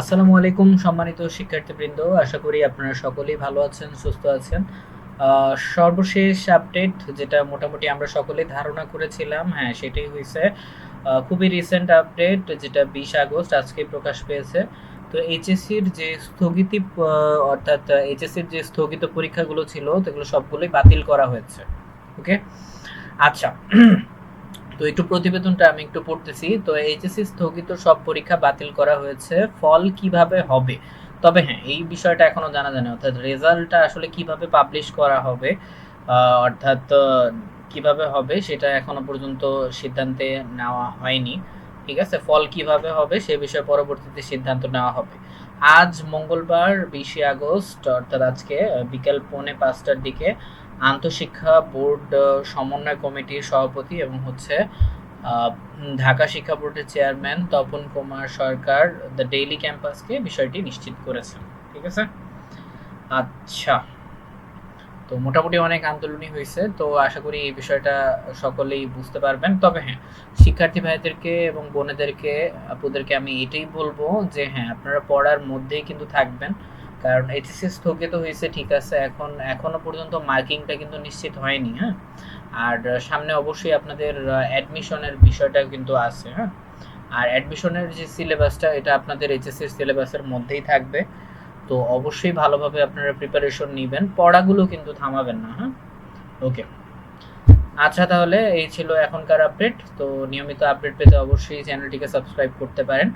আসসালামু আলাইকুম, সম্মানিত শিক্ষার্থীবৃন্দ। আশা করি আপনারা সকলেই ভালো আছেন, সুস্থ আছেন। সর্বশেষ আপডেট যেটা মোটামুটি আমরা সকলেই ধারণা করেছিলাম হ্যাঁ সেটাই হয়েছে খুবই রিসেন্ট আপডেট যেটা বিশ আগস্ট আজকে প্রকাশ পেয়েছে। তো এইচএসসির যে স্থগিতি অর্থাৎ এইচএসসির যে স্থগিত পরীক্ষাগুলো ছিল সেগুলো সবগুলোই বাতিল করা হয়েছে। ওকে আচ্ছা তো একটু প্রতিবেদনটা আমি একটু পড়তেছি। তো এইচএসসি স্থগিত সব পরীক্ষা বাতিল করা হয়েছে। ফল কীভাবে হবে? তবে হ্যাঁ এই বিষয়টা এখনও জানা যায় না। অর্থাৎ রেজাল্টটা আসলে কীভাবে পাবলিশ করা হবে অর্থাৎ কীভাবে হবে সেটা এখনও পর্যন্ত সিদ্ধান্তে নেওয়া হয়নি। ঠিক আছে? ফল কীভাবে হবে সে বিষয়ে পরবর্তীতে সিদ্ধান্ত নেওয়া হবে। আজ মঙ্গলবার, বিশে আগস্ট, অর্থাৎ আজকে বিকেল পৌনে পাঁচটার দিকে আন্তঃশিক্ষা বোর্ড সমন্বয় কমিটির সভাপতি এবং হচ্ছে ঢাকা শিক্ষা বোর্ডের chairman Tapan Kumar Sarkar the daily ক্যাম্পাসকে বিষয়টি নিশ্চিত করেছেন। ঠিক আছে? আচ্ছা। তো মোটামুটি অনেক আন্দোলনই হয়েছে, তো আশা করি এই বিষয়টা সকলেই বুঝতে পারবেন। তবে হ্যাঁ শিক্ষার্থী ভাইদেরকে এবং বোনেদেরকে, আপুদেরকে আমি এটাই বলব যে হ্যাঁ আপনারা পড়ার মধ্যেই কিন্তু থাকবেন। কারণ এইচএসসি স্থগিত হয়েছে, ঠিক আছে, এখন, এখনও পর্যন্ত মার্কিংটা কিন্তু নিশ্চিত হয়নি হ্যাঁ। আর সামনে অবশ্যই আপনাদের অ্যাডমিশনের বিষয়টা কিন্তু আছে হ্যাঁ। আর অ্যাডমিশনের যে সিলেবাসটা এটা আপনাদের এইচএসসির সিলেবাসের মধ্যেই থাকবে। তো অবশ্যই ভালোভাবে আপনারা প্রিপারেশন নেবেন। পড়াগুলো কিন্তু থামাবেন না হ্যাঁ? ওকে আচ্ছা তাহলে এই ছিল এখনকার আপডেট তো নিয়মিত আপডেট পেতে অবশ্যই চ্যানেলটিকে সাবস্ক্রাইব করতে পারেন।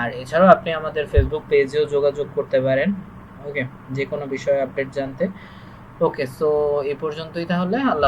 আর এছাড়াও আপনি আমাদের ফেসবুক পেজেও যোগাযোগ করতে পারেন। ওকে যে কোনো বিষয়ে আপডেট জানতে। ওকে সো এ পর্যন্তই তাহলে। আল্লাহ